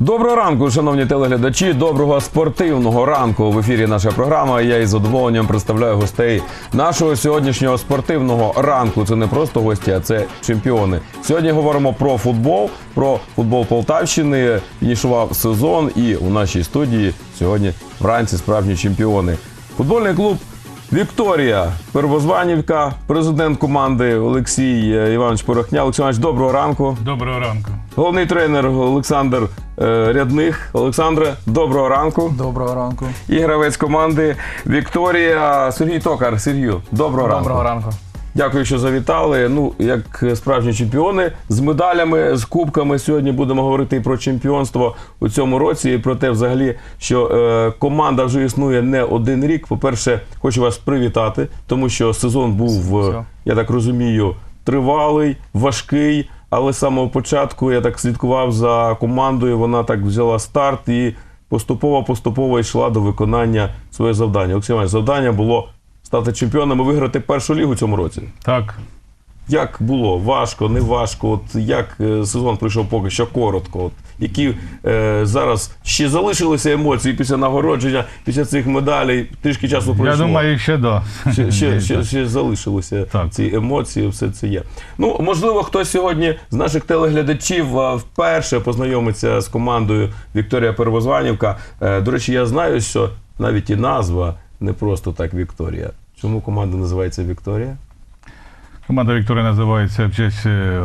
Доброго ранку, шановні телеглядачі. Доброго спортивного ранку. В ефірі наша програма. Я із задоволенням представляю гостей нашого сьогоднішнього спортивного ранку. Це не просто гості, а це чемпіони. Сьогодні говоримо про футбол, про футбол Полтавщини. Фінішував сезон, і у нашій студії сьогодні вранці справжні чемпіони. Футбольний клуб Вікторія Первозванівка, президент команди Олексій е, Іванович Порохня. Олексій Іванович, доброго ранку. Доброго ранку. Головний тренер Олександр е, Рядних. Олександре, доброго ранку. Доброго ранку. І гравець команди Вікторія Сергій Токар. Сергію, доброго, Доброго ранку. ранку. Дякую, що завітали. Ну, як справжні чемпіони з медалями, з кубками. Сьогодні будемо говорити і про чемпіонство у цьому році, і про те, взагалі, що е, команда вже існує не один рік. По-перше, хочу вас привітати, тому що сезон був, е, Все. я так розумію, тривалий, важкий. Але з самого початку я так слідкував за командою. Вона так взяла старт і поступово-поступово йшла до виконання своє завдання. Олексій Іванович, завдання було стати чемпіоном і виграти першу лігу цьому році. Так, Як було? Важко, не важко? От як е, сезон пройшов поки що коротко? От які е, зараз ще залишилися емоції після нагородження, після цих медалей? Трішки часу пройшло. я думаю, ще да. Ще, ще, ще, ще залишилися Так. ці емоції, все це є. Ну, можливо, хтось сьогодні з наших телеглядачів вперше познайомиться з командою Вікторія Первозванівка. Е, До речі, я знаю, що навіть і назва не просто так Вікторія. Чому команда називається Вікторія? Команда Вікторія називається в честь е,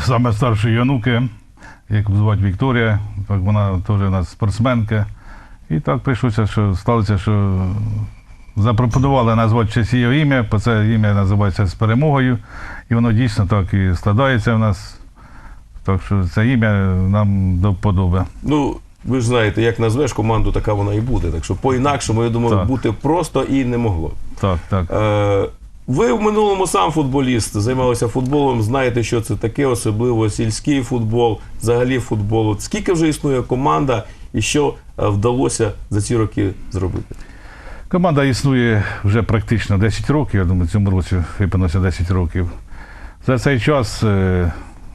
саме старшої онуки, як звати Вікторія. Так вона теж у нас спортсменка. І так прийшлося, що сталося, що запропонували назвати честь її ім'я, бо це ім'я називається з перемогою. І воно дійсно так і складається в нас. Так що це ім'я нам до вподоби. Ну, ви ж знаєте, як назвеш команду, така вона і буде. Так що по-інакшому, я думаю, Так. бути просто і не могло. Так, так. Е, Ви в минулому сам футболіст, займалися футболом, знаєте, що це таке, особливо сільський футбол, взагалі футбол. От Скільки вже існує команда і що е, вдалося за ці роки зробити? Команда існує вже практично 10 років, я думаю, цьому році виповнилося 10 років. За цей час е,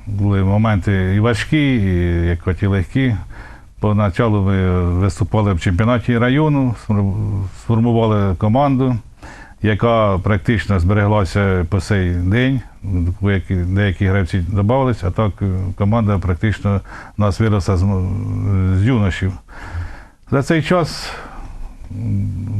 були моменти і важкі, і як і легкі. Поначалу ми виступали в чемпіонаті району, сформували команду, яка практично збереглася по цей день. Деякі, гравці додавалися, а так е, команда практично нас виросла з юношів. За цей час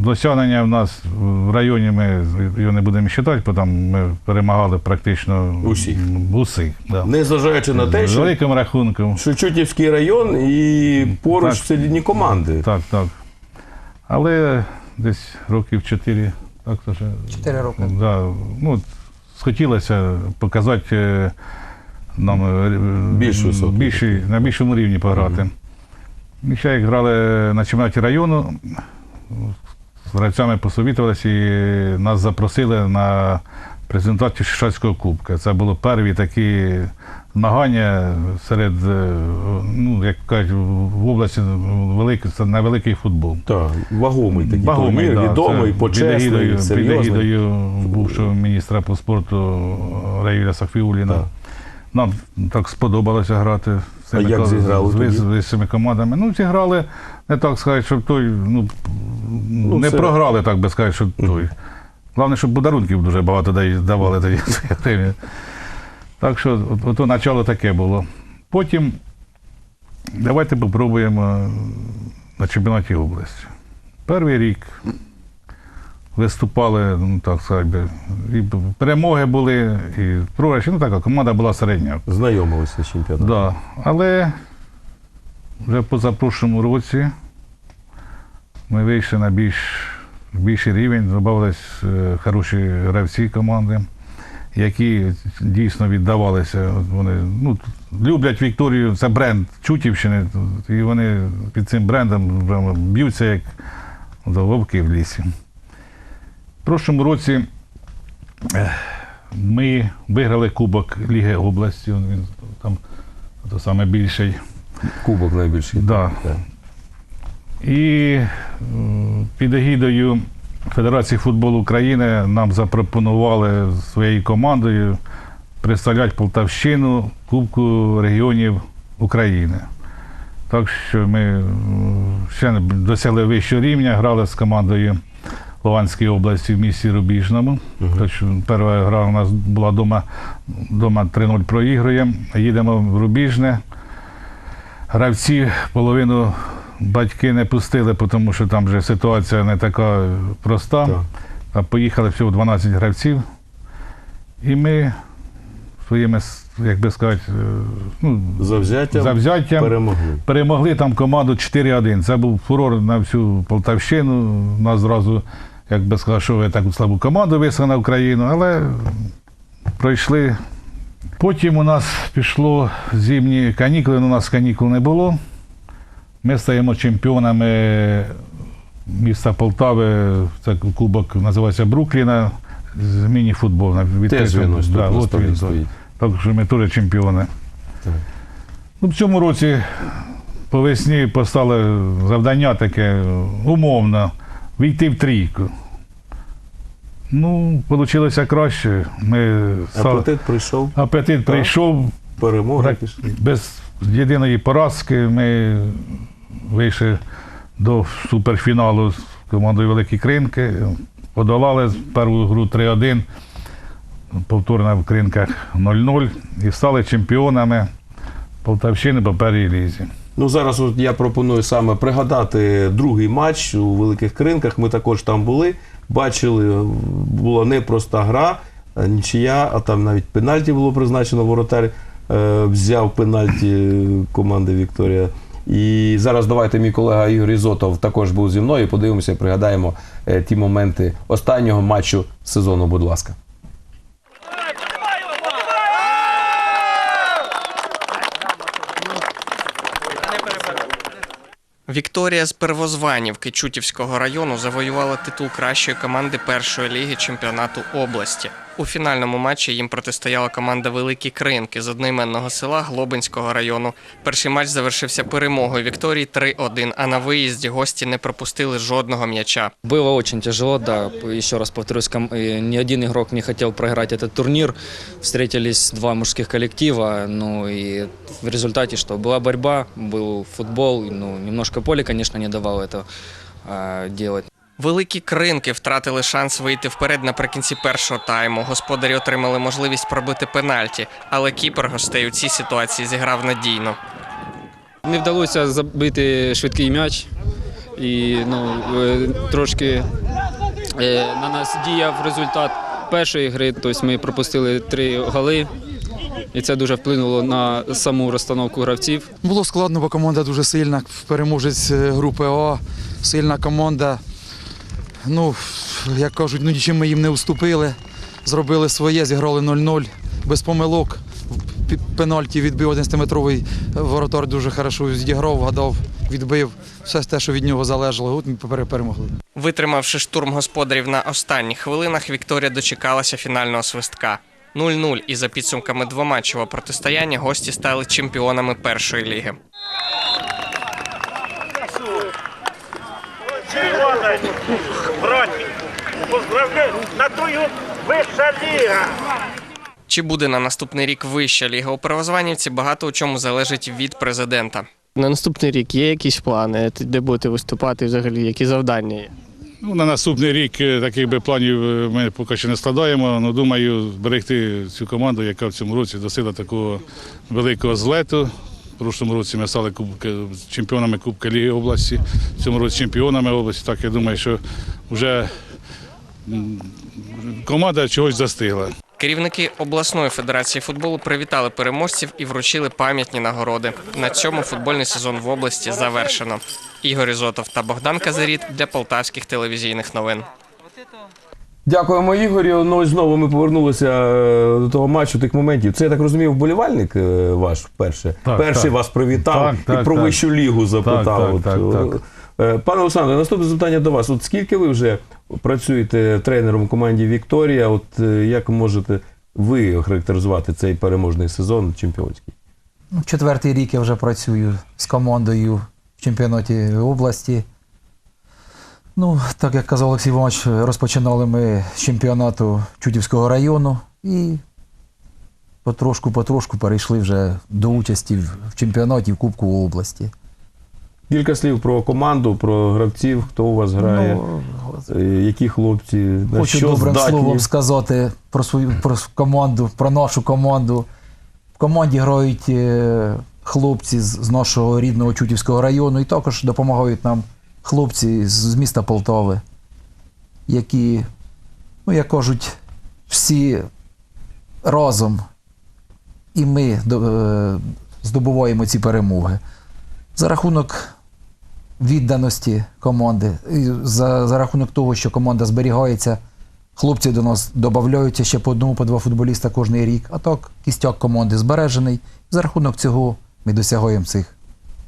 Досягнення в нас в районі ми його не будемо вважати, бо там ми перемагали практично Усіх. усіх да. Незважаючи на те, З що великим рахунком. Шевчутівський район і поруч Так. сильні команди. Так, так. Але десь років чотири, так то вже. Чотири роки. Да, ну, схотілося показати е, нам е, Більш більший- на більшому рівні пограти. Ми ще як грали на чемпіонаті району, з гравцями посовітувалися і нас запросили на презентацію Шишацького кубка. Це було перві такі змагання серед, е, ну, як кажуть, в області великий, це невеликий футбол. Так, вагомий такий Вагомий, турнір, да, відомий, це почесний, під егідою- Під серйозний. егідою бувшого міністра по спорту Раїля Сафіуліна. Так. Нам так сподобалося грати з цими, як зіграли з, тоді? з, з цими командами. Ну, зіграли, не так сказати, щоб той, ну, не це- програли, так би сказати, що той. Головне, щоб подарунків дуже багато давали тоді. Так що, от, ото начало таке було. Потім давайте попробуємо на чемпіонаті області. Перший рік виступали, ну так сказати, і перемоги були, і програші, ну така команда була середня. Знайомилися з чемпіонатом. Да. Але вже позапрошлому році ми вийшли на більш, більший рівень, додавались е, хороші гравці команди, які дійсно віддавалися. Вони ну, люблять Вікторію, це бренд Чутівщини, і вони під цим брендом б'ються як вовки в лісі. В прошлому році е, ми виграли Кубок Ліги області. Він там то саме більший. Кубок найбільший. Да. І під егідою Федерації футболу України нам запропонували своєю командою представляти Полтавщину Кубку регіонів України. Так що ми ще не досягли вищого рівня, грали з командою Луганської області в місті Рубіжному. Так що перша гра у нас була вдома, вдома 3-0 проігруємо. Їдемо в Рубіжне. Гравці половину батьки не пустили, тому що там вже ситуація не така проста. Так. А поїхали всього 12 гравців. І ми своїми, як би сказати, е, ну, Завзяттям, завзяттям перемогли. перемогли там команду 4-1. Це був фурор на всю Полтавщину. Нас зразу, як би сказати, що ви таку слабу команду вислали на Україну, але пройшли. Потім у нас пішло зимні канікули, ну, у нас канікул не було. Ми стаємо чемпіонами міста Полтави. Це кубок називається Брукліна. З міні-футбол. Теж він ось Да, на от він, стоїть. так що ми теж чемпіони. Так. Ну, в цьому році по весні постало завдання таке умовно війти в трійку. Ну, вийшло краще. Ми стали- Апетит прийшов, Апетит прийшов перемоги Рак- без єдиної поразки. Ми вийшли до суперфіналу з командою Великі Кринки. Подолали першу гру 3-1, повторно в кринках 0-0 і стали чемпіонами Полтавщини по першій лізі. Ну зараз от я пропоную саме пригадати другий матч у великих кринках. Ми також там були, бачили, була непроста гра, е, нічия, а там навіть пенальті було призначено. Воротар е, взяв пенальті команди Вікторія. І зараз давайте мій колега Ігор Ізотов також був зі мною. Подивимося, пригадаємо е, ті моменти останнього матчу сезону. Будь ласка. Вікторія з Первозванівки Чутівського району завоювала титул кращої команди першої ліги чемпіонату області. У фінальному матчі їм протистояла команда Великі Кринки з одноіменного села Глобинського району. Перший матч завершився перемогою Вікторії 3-1, а на виїзді гості не пропустили жодного м'яча. Было очень тяжело, да. Еще раз повторюсь, ком- э, ни один игрок не хотел проиграть этот турнир. Встретились два мужских коллектива, ну и в результате что? Была борьба, был футбол, ну немножко поле, конечно, не давало это а, делать. Великі кринки втратили шанс вийти вперед наприкінці першого тайму. Господарі отримали можливість пробити пенальті, але кіпер гостей у цій ситуації зіграв надійно. Не вдалося забити швидкий м'яч. І ну, е, трошки е, на нас діяв результат першої гри, тобто ми пропустили три голи. І це дуже вплинуло на саму розстановку гравців. Було складно, бо команда дуже сильна. Переможець е, групи А, сильна команда. Ну, як кажуть, ну нічим ми їм не уступили. Зробили своє, зіграли 0-0 без помилок. Пенальті відбив 11-метровий воротар дуже хорошо відіграв, вгадав, відбив. Все те, що від нього залежало. От ми перемогли. Витримавши штурм господарів на останніх хвилинах, Вікторія дочекалася фінального свистка. 0-0 і за підсумками двоматчевого протистояння гості стали чемпіонами першої ліги. Поздравляю, на тую высшая лига. Чи буде на наступний рік вища ліга у Первозванівці, багато у чому залежить від президента. На наступний рік є якісь плани, де будете виступати взагалі, які завдання є? Ну, на наступний рік е, таких би планів е, ми поки що не складаємо. але думаю, зберегти цю команду, яка в цьому році досила такого великого злету. В прошлому році ми стали кубки, чемпіонами Кубка Ліги області, в цьому році чемпіонами області. Так я думаю, що вже команда чогось застигла. Керівники обласної федерації футболу привітали переможців і вручили пам'ятні нагороди. На цьому футбольний сезон в області завершено. Ігор Ізотов та Богдан Казаріт для полтавських телевізійних новин. Дякуємо, Ігорю. Ну і знову ми повернулися е, до того матчу, тих моментів. Це я так розумію, вболівальник е, ваш вперше. Так, Перший так. вас привітав Так, так, і про так. вищу лігу запитав. Так, так, От, так, е, Пане Олександре, наступне запитання до вас. От скільки ви вже працюєте тренером у команді Вікторія? От е, як можете ви охарактеризувати цей переможний сезон чемпіонський? Ну, Четвертий рік я вже працюю з командою в чемпіонаті області. Ну, так як казав Олексій Іванович, розпочинали ми з чемпіонату Чудівського району і потрошку-потрошку перейшли вже до участі в чемпіонаті в Кубку області. Кілька слів про команду, про гравців, хто у вас грає, Ну, е, які хлопці, на Хочу що добрим здатні. словом сказати про свою про команду, про нашу команду. В команді грають е, хлопці з, нашого рідного Чутівського району і також допомагають нам хлопці з, з міста Полтави, які, ну як кажуть, всі разом і ми е, здобуваємо ці перемоги. За рахунок відданості команди, і за, за рахунок того, що команда зберігається, хлопці до нас додаються ще по одному, по два футболіста кожний рік. А так кістяк команди збережений. За рахунок цього ми досягаємо цих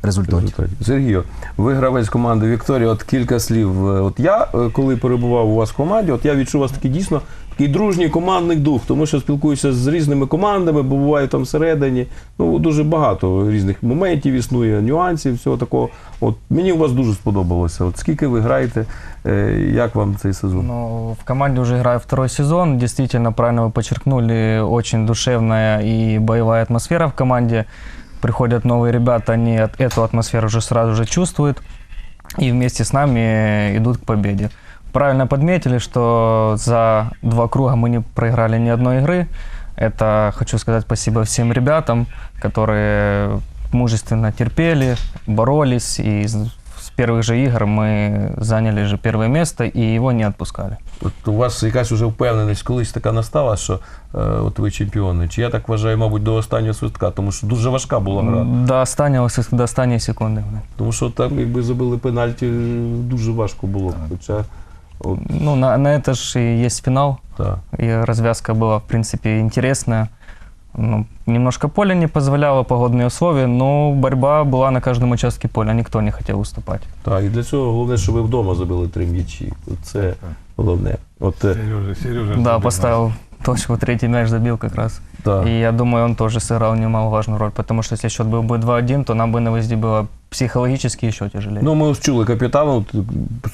результатів. результатів. Сергію, ви гравець команди Вікторія. От кілька слів. Е, От я, е, коли перебував у вас в команді, от я відчув у вас такий дійсно такий дружній командний дух, тому що спілкуюся з різними командами, бо буваю там всередині. Ну дуже багато різних моментів існує, нюансів, всього такого. От мені у вас дуже сподобалося. От скільки ви граєте, е, як вам цей сезон? Ну, в команде уже играю второй сезон. Действительно, правильно вы подчеркнули, очень душевная и боевая атмосфера в команде. Приходят новые ребята, они эту атмосферу уже сразу же чувствуют и вместе с нами идут к победе. Правильно подметили, что за два круга мы не проиграли ни одной игры. Это хочу сказать спасибо всем ребятам, которые мужественно терпели, боролись, и с первых же игр мы заняли же первое место и его не отпускали. От у вас якась вже впевненість колись така настала, що е, от ви чемпіони. Чи я так вважаю, мабуть, до останнього свистка, тому що дуже важка була гра. До останнего, с- до останней секунды. Тому що там, якби забили пенальті, дуже важко було. Хоча, от, Ну, на, на это же и есть финал, так. и развязка была, в принципе, интересная. Ну, немножко поле не позволяло, погодные условия, но борьба была на каждом участке поля, никто не хотел уступать. Так, і для цього головне, щоб ви вдома забили три м'ячі. От Це головне. От, е, Сережа, Сережа Да, забив поставил точку, третий мяч забил как раз. так. И я думаю, он тоже сыграл немаловажную роль, потому что если счет был бы 2-1, то нам бы на выезде было психологически еще тяжелее. Ну, ми ось чули капітана от,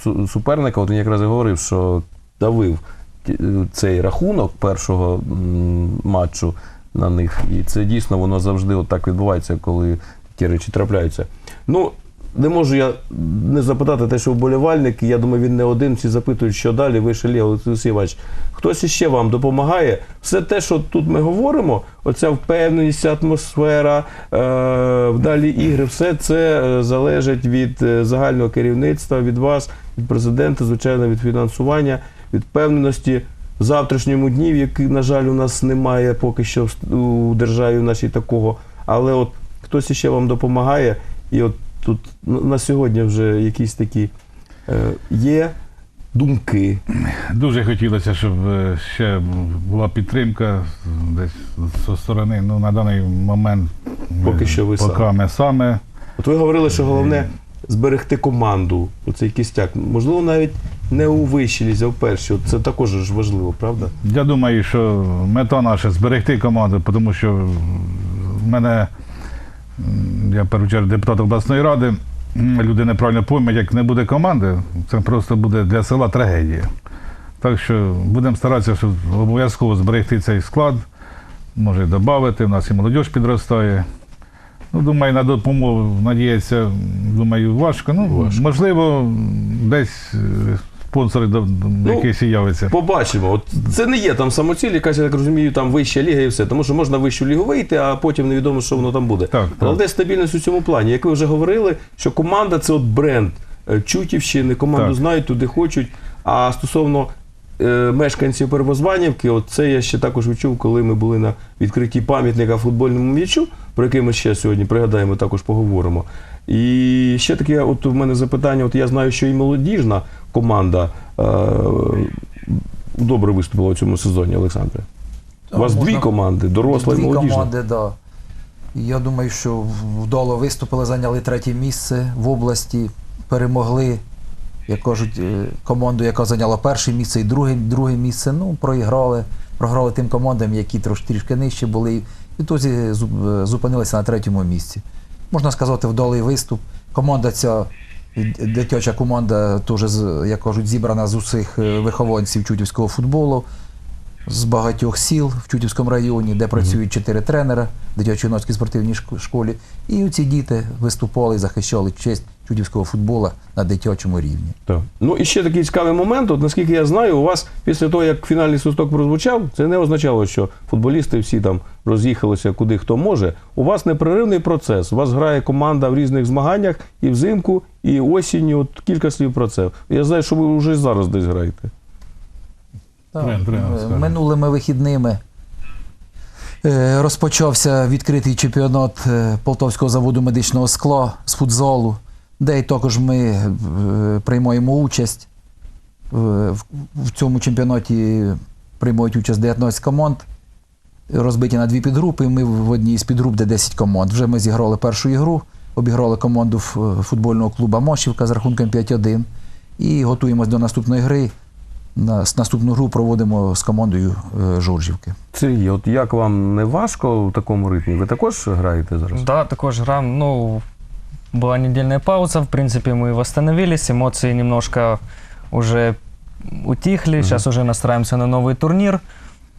су- суперника, от він якраз і говорив, що давив ті- цей рахунок першого м, матчу на них. І це дійсно воно завжди от так відбувається, коли такі речі трапляються. Ну, не можу я не запитати те, що вболівальник, я думаю, він не один. Всі запитують, що далі. Ви Шелі, Олексій хтось іще вам допомагає. Все те, що тут ми говоримо, оця впевненість, атмосфера, е, вдалі ігри, все це е, залежить від е, загального керівництва, від вас, від президента, звичайно, від фінансування, від впевненості завтрашньому дні, який, на жаль, у нас немає поки що в- державі нашій такого. Але от хтось іще вам допомагає, і от тут на сьогодні вже якісь такі е, є думки. Дуже хотілося, щоб е, ще була підтримка десь зі сторони. Ну, на даний момент Поки що ви поки самі. ми саме. От ви говорили, що головне зберегти команду, оцей кістяк. Можливо, навіть не у вищій лізі, а в першій. Це також ж важливо, правда? Я думаю, що мета наша зберегти команду, тому що в мене, я першу чергу депутат обласної ради, люди неправильно поймуть, як не буде команди, це просто буде для села трагедія. Так що будемо старатися, щоб обов'язково зберегти цей склад, може додати, в нас і молодь підростає. Ну, думаю, на допомогу надіятися, думаю, важко. Ну, можливо, десь е, спонсори якісь і являться. Побачимо. От це не є там самоціль, якась, я так розумію, там вища ліга і все. Тому що можна вищу лігу вийти, а потім невідомо, що воно там буде. Так, так. Головне стабільність у цьому плані. Як ви вже говорили, що команда це от бренд е, Чутівщини, команду Так. знають, туди хочуть. А стосовно е, мешканців Первозванівки, от це я ще також відчув, коли ми були на відкритті пам'ятника футбольному м'ячу, про який ми ще сьогодні пригадаємо, також поговоримо. І ще таке, от у мене запитання: от я знаю, що і молодіжна команда е, добре виступила у цьому сезоні, Олександре. У вас Можна- дві команди, доросла і Дві молодіжна. команди, да. Я думаю, що вдало виступили, зайняли третє місце в області, перемогли, як кажуть, е, команду, яка зайняла перше місце і друге, друге місце. Ну, проіграли, програли тим командам, які трошки трішки нижче були. І в е, зупинилися на третьому місці. Можна сказати, вдалий виступ. Команда ця, дитяча команда, теж, як кажуть, зібрана з усіх е, вихованців чутівського футболу. з багатьох сіл в Чутівському районі, де працюють чотири тренера в дитячо-юнацькій спортивній шко- школі. І ці діти виступали захищали честь чутівського футболу на дитячому рівні. Так. Ну і ще такий цікавий момент. От наскільки я знаю, у вас після того, як фінальний свисток прозвучав, це не означало, що футболісти всі там роз'їхалися куди хто може. У вас непреривний процес. У вас грає команда в різних змаганнях і взимку, і осінню. От кілька слів про це. Я знаю, що ви вже зараз десь граєте. Так, тренер е. Минулими вихідними е, розпочався відкритий чемпіонат е, Полтавського заводу медичного скла з футзалу, де й також ми е, приймаємо участь. Е, В цьому чемпіонаті приймають участь 19 команд, розбиті на дві підгрупи. Ми в одній з підгруп, де 10 команд. Вже ми зіграли першу ігру, обіграли команду футбольного клубу Мошівка з рахунком 5-1 і готуємось до наступної гри. На- Наступну гру проводимо з командою е, Жоржівки. Сергій, от як вам не важко в такому ритмі? Ви також граєте зараз? Да, такой же. Ну, была недельная пауза, в принципе, мы восстановились, эмоции немножко уже утихли, Мгм. сейчас уже настраиваемся на новый турнир,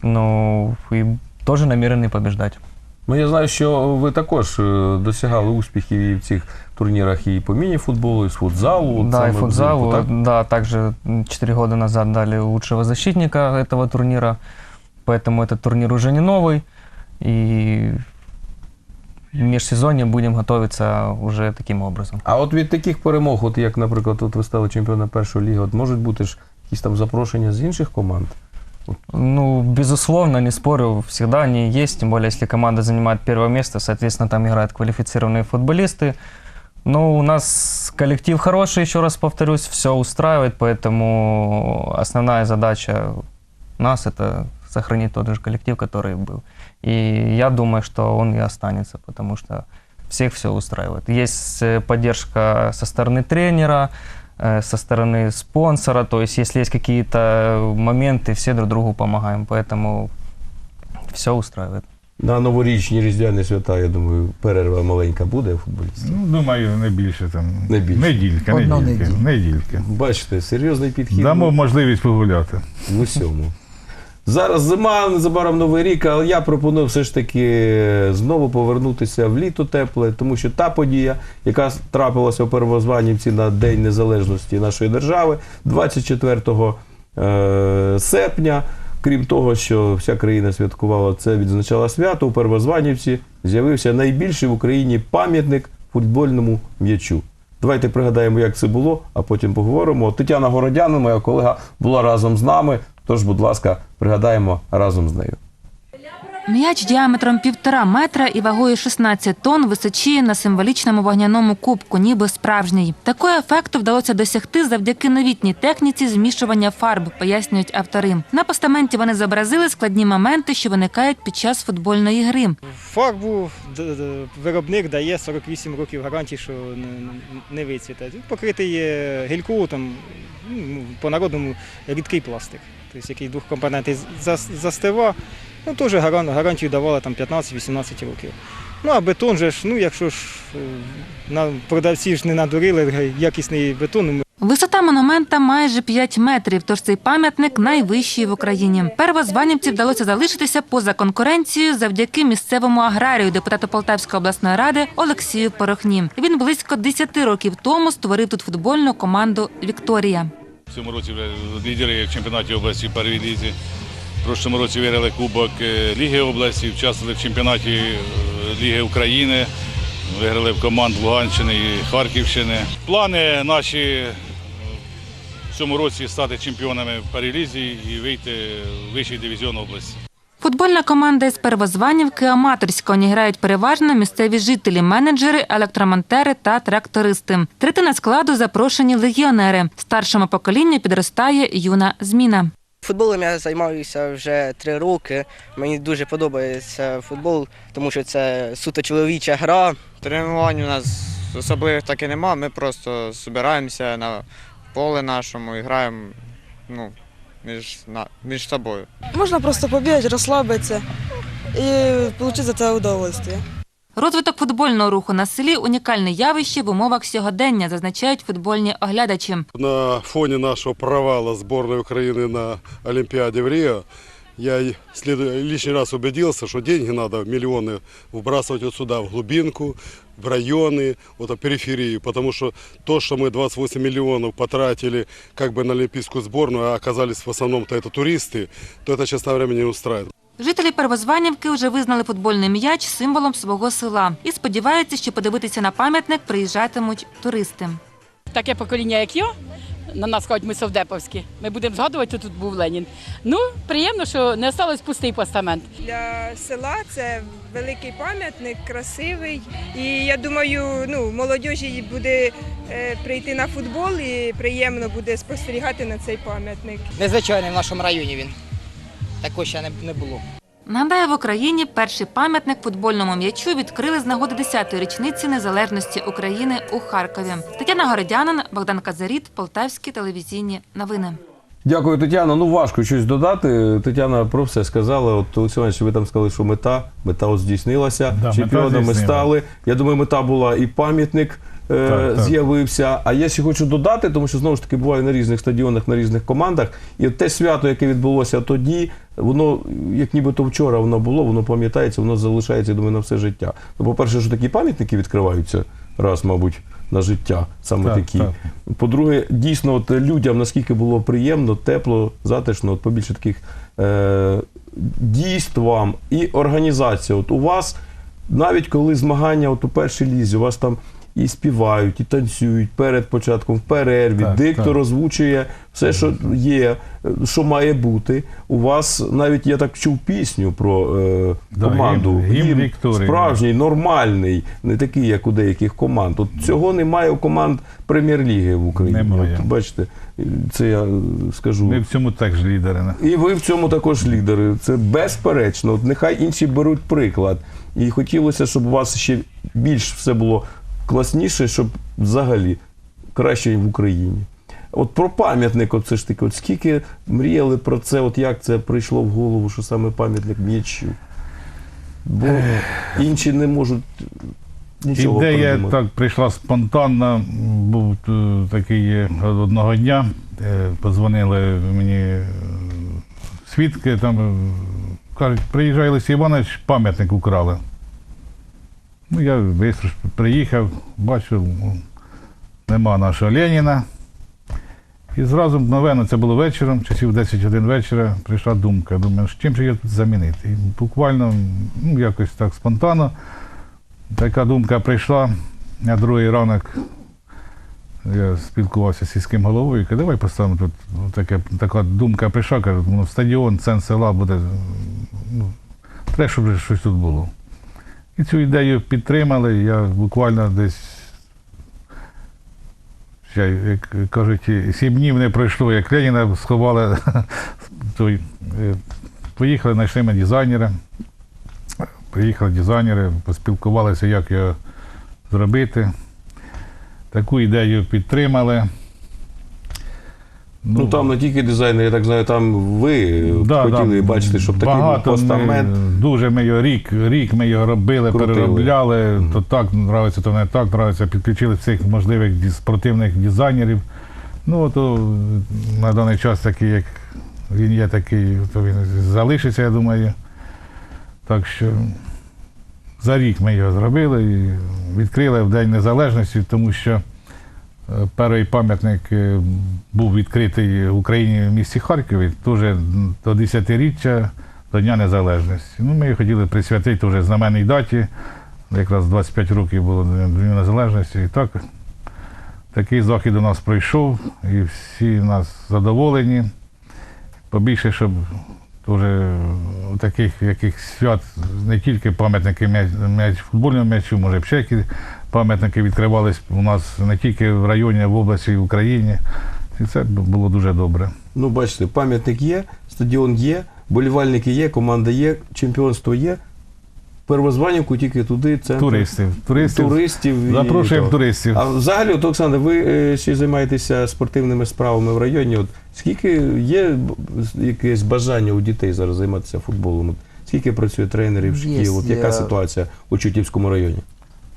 ну, и тоже намерены побеждать. Ну я знаю, що ви також е, досягали успіхів і в цих турнірах і по міні-футболу, і з футзалу. от да, саме и футзалу, взимку, так? да, также 4 года назад дали лучшего защитника этого турнира, поэтому этот турнир уже не новый, и в межсезонье будем готовиться уже таким образом. А от від таких перемог, от як, наприклад, от ви стали чемпіоном першої ліги, от можуть бути ж якісь там запрошення з інших команд? Ну, безусловно, не спорю, всегда они есть, тем более, если команда занимает первое место, соответственно, там играют квалифицированные футболисты. Но у нас коллектив хороший, еще раз повторюсь, все устраивает, поэтому основная задача нас – это сохранить тот же коллектив, который был. И я думаю, что он и останется, потому что всех все устраивает. Есть э, поддержка со стороны тренера, э, со стороны спонсора, то есть если есть какие-то моменты, все друг другу помогаем, поэтому все устраивает. На новорічні різдвяні свята, я думаю, перерва маленька буде у футболістів. Ну, думаю, не більше там. Не більше. Неділька, Одну неділька, неділю. неділька. Бачите, серйозний підхід Дамо ну, можливість погуляти. в усьому. Зараз зима, незабаром новий рік, але я пропоную все ж таки знову повернутися в літо тепле, тому що та подія, яка трапилася у Первозванівці на День Незалежності нашої держави, 24 е, серпня, крім того, що вся країна святкувала це, відзначала свято, у Первозванівці з'явився найбільший в Україні пам'ятник футбольному м'ячу. Давайте пригадаємо, як це було, а потім поговоримо. Тетяна Городяна, моя колега, була разом з нами. Тож, будь ласка, пригадаємо разом з нею. М'яч діаметром півтора метра і вагою 16 тонн височіє на символічному вогняному кубку, ніби справжній. Такого ефекту вдалося досягти завдяки новітній техніці змішування фарб, пояснюють автори. На постаменті вони зобразили складні моменти, що виникають під час футбольної гри. Фарбу виробник дає 48 років гарантії, що не, вицвіте. Покритий там, ну, по-народному рідкий пластик, тобто який двохкомпонентний зас- застива. Ну, теж гаран- гарантію давали там 15-18 років. Ну, а бетон же ж, ну, якщо ж е, продавці ж не надурили, якісний бетон, ну, Висота монумента майже 5 метрів, тож цей пам'ятник найвищий в Україні. Первозванівці вдалося залишитися поза конкуренцією завдяки місцевому аграрію, депутату Полтавської обласної ради Олексію Порохні. Він близько 10 років тому створив тут футбольну команду Вікторія. В цьому році вже лідери чемпіонаті області в лізі. В прошлому році виграли Кубок е, Ліги області, участвували в чемпіонаті е, Ліги України, виграли в команд Луганщини і Харківщини. Плани наші е, в цьому році стати чемпіонами в перелізі і вийти в вищий дивізіон області. Футбольна команда із Первозванівки аматорська. Ній грають переважно місцеві жителі, менеджери, електромонтери та трактористи. Третина складу запрошені легіонери. Старшому поколінню підростає юна зміна. Футболом я займаюся вже три роки. Мені дуже подобається футбол, тому що це суто чоловіча гра. Тренувань у нас особливих так і нема. Ми просто збираємося на поле нашому і граємо ну, між, на, між собою. Можна просто побігати, розслабитися і отримати за це удовольствие. Розвиток футбольного руху на селі унікальне явище в умовах сьогодення, зазначають футбольні оглядачі. На фоні нашого провала збірної України на Олімпіаді в Рио я и след- лишний раз убедился, что деньги надо, миллионы, выбрасывать вот сюда, в глубинку, в районы, вот в периферию, потому что то, что мы 28 миллионов потратили как бы на олимпийскую сборную, а оказались в основном-то это туристы, то это, честно говоря, меня не устраивает. Жителі Первозванівки вже визнали футбольний м'яч символом свого села і сподіваються, що подивитися на пам'ятник приїжджатимуть туристи. таке покоління, як я, на нас кажуть, ми совдеповські. Ми будемо згадувати, що тут був Ленін. Ну, приємно, що не осталось пустий постамент. Для села це великий пам'ятник, красивий. І я думаю, ну, молодіжі буде е, прийти на футбол і приємно буде спостерігати на цей пам'ятник. Незвичайний в нашому районі він. Такого ще не, не було. Нагадаю, в Україні перший пам'ятник футбольному м'ячу відкрили з нагоди 10-ї річниці незалежності України у Харкові. Тетяна Городянин, Богдан Казаріт, Полтавські телевізійні новини. Дякую, Тетяна. Ну важко щось додати. Тетяна про все сказала. От Олексій Іванович, ви там сказали, що мета, мета от здійснилася. Да, Чемпіонами стали. Я думаю, мета була і пам'ятник. Е. З'явився. А я ще хочу додати, тому що знову ж таки буваю на різних стадіонах, на різних командах. І те свято, яке відбулося тоді, воно як нібито вчора воно було, воно пам'ятається, воно залишається, я думаю, на все життя. Ну, по-перше, що такі пам'ятники відкриваються раз, мабуть, на життя, саме Так, такі. так. По-друге, дійсно, от людям наскільки було приємно, тепло, затишно, от побільше таких е, дійств вам і організація. От у вас, навіть коли змагання от у першій лізі, у вас там і співають, і танцюють перед початком, в перерві, Так, диктор так. озвучує все, що є, що має бути. У вас навіть я так чув пісню про е, Да, команду. гімн- гімн Вікторії. справжній, нормальний, не такий, як у деяких команд. От цього немає у команд прем'єр-ліги в Україні. Немає. От, бачите, це я е, скажу. Ми в цьому теж лідери. І ви в цьому також лідери. Це безперечно. От нехай інші беруть приклад. І хотілося, щоб у вас ще більш все було класніше, щоб взагалі краще в Україні. От про пам'ятник, от все ж таки, от скільки мріяли про це, от як це прийшло в голову, що саме пам'ятник м'ячу. Бо інші не можуть нічого Ідея придумати. так прийшла спонтанно. Був е, такий е, одного дня. е, Позвонили мені свідки, там кажуть, приїжджай Олексій Іванович, пам'ятник украли. Ну, я швидко приїхав, бачу, ну, нема нашого Леніна. І зразу мгновенно, це було вечором, часів 10 годин вечора, прийшла думка. Думаю, з чим же його тут замінити? І буквально ну, якось так спонтанно така думка прийшла на другий ранок. Я спілкувався з сільським головою, і кажу, давай поставимо тут таке, така думка прийшла, кажу, ну, стадіон, центр села буде. Ну, треба, щоб щось тут було. І цю ідею підтримали. Я буквально десь, ще, як кажуть, сім днів не пройшло, як Леніна сховали. той, е, Поїхали, знайшли ми дизайнера. Приїхали дизайнери, поспілкувалися, як його зробити. Таку ідею підтримали. Ну, там не тільки дизайнер, я так знаю, там ви Да, хотіли да, бачити, щоб такий був багато постамент. Ми, дуже ми його рік, рік ми його робили, Крутили. переробляли. То так нравиться, то не так нравиться. Підключили всіх можливих спортивних дизайнерів. Ну, то на даний час такий, як він є такий, то він залишиться, я думаю. Так що за рік ми його зробили і відкрили в День Незалежності, тому що перший пам'ятник е, був відкритий в Україні в місті Харкові, теж до 10-річчя до Дня Незалежності. Ну, ми хотіли присвятити вже знаменній даті. Якраз 25 років було до Дня Незалежності. І так такий захід у нас пройшов, і всі нас задоволені. Побільше, щоб дуже таких яких свят, не тільки пам'ятники м'яч, футбольному м'ячу, може ще які пам'ятники відкривались у нас не тільки в районі, а в області, і в Україні. І це було дуже добре. Ну, бачите, пам'ятник є, стадіон є, болівальники є, команда є, чемпіонство є. Первозванівку тільки туди, центр. Туристів. Туристів. туристів і- Запрошуємо так. туристів. А взагалі, от, Олександр, ви е, ще займаєтеся спортивними справами в районі. От скільки є якесь бажання у дітей зараз займатися футболом? От, скільки працює тренерів, Є, шкіл? От яка я- ситуація у Чутівському районі?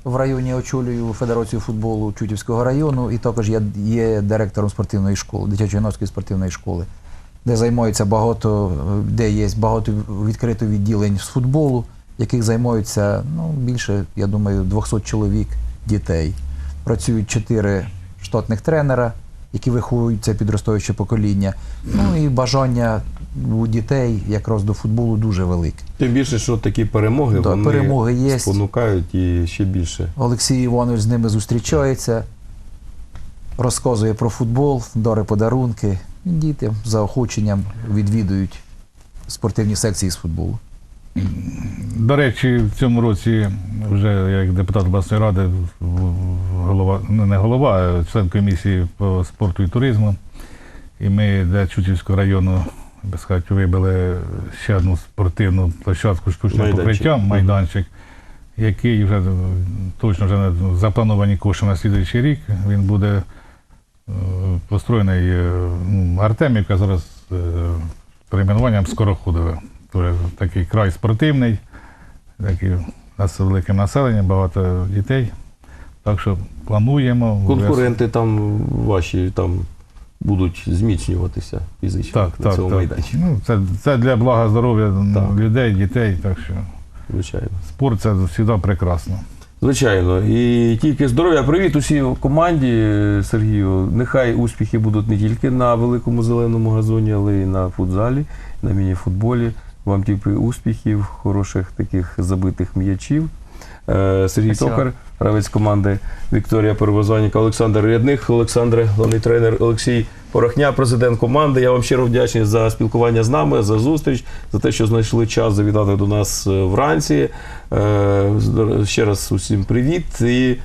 В районі очолюю Федерацію футболу Чутівського району і також я є директором спортивної школи, дитячо-юнацької спортивної школи. де займаються багато, де є багато відкрито відділень з футболу, яких займаються ну, більше, я думаю, 200 чоловік дітей. Працюють чотири штатних тренера, які виховують це підростаюче покоління. Ну і бажання у дітей якраз до футболу дуже велике. Тим більше, що такі перемоги, Да, вони перемоги є. спонукають і ще більше. Олексій Іванович з ними зустрічається, розказує про футбол, дарить подарунки. Діти заохоченням відвідують спортивні секції з футболу. До речі, в цьому році вже як депутат обласної ради, голова, ну не голова, а член комісії по спорту і туризму. І ми для Чутівського району, сказати, вибили ще одну спортивну площадку штучним Майданчик. покриттям, майданчик, який вже е, точно вже заплановані кошти на слідуючий рік. Він буде е, построєний е, ну, Артемівка зараз перейменуванням Скороходове. Такий край спортивний, такий у нас велике населення, багато дітей. Так що плануємо. Конкуренти там ваші там будуть зміцнюватися фізично Так, на так, цьому так. майданчику. Ну, це, це для блага здоров'я людей, дітей. Так що Звичайно. спорт це завжди прекрасно. Звичайно, і тільки здоров'я. Привіт усій команді Сергію. Нехай успіхи будуть не тільки на великому зеленому газоні, але й на футзалі, на міні-футболі. Вам тільки успіхів, хороших таких забитих м'ячів. Е, Сергій Спасибо. Токар, гравець команди Вікторія Первозванніка, Олександр Рядних, Олександр, головний тренер Олексій Порохня, президент команди. Я вам щиро вдячний за спілкування з нами, за зустріч, за те, що знайшли час завітати до нас е, вранці. Е, Ще раз усім привіт. І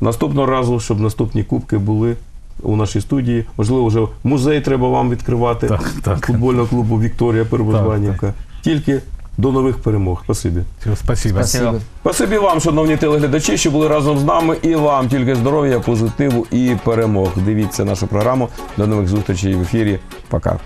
наступного разу, щоб наступні кубки були у нашій студії. Можливо, вже музей треба вам відкривати футбольного клубу Вікторія Первозванівка. Тільки до нових перемог. Спасибі. Спасибо. Спасибо. Спасибі вам, шановні телеглядачі, що були разом з нами. І вам тільки здоров'я, позитиву і перемог. Дивіться нашу програму. До нових зустрічей в ефірі. Пока.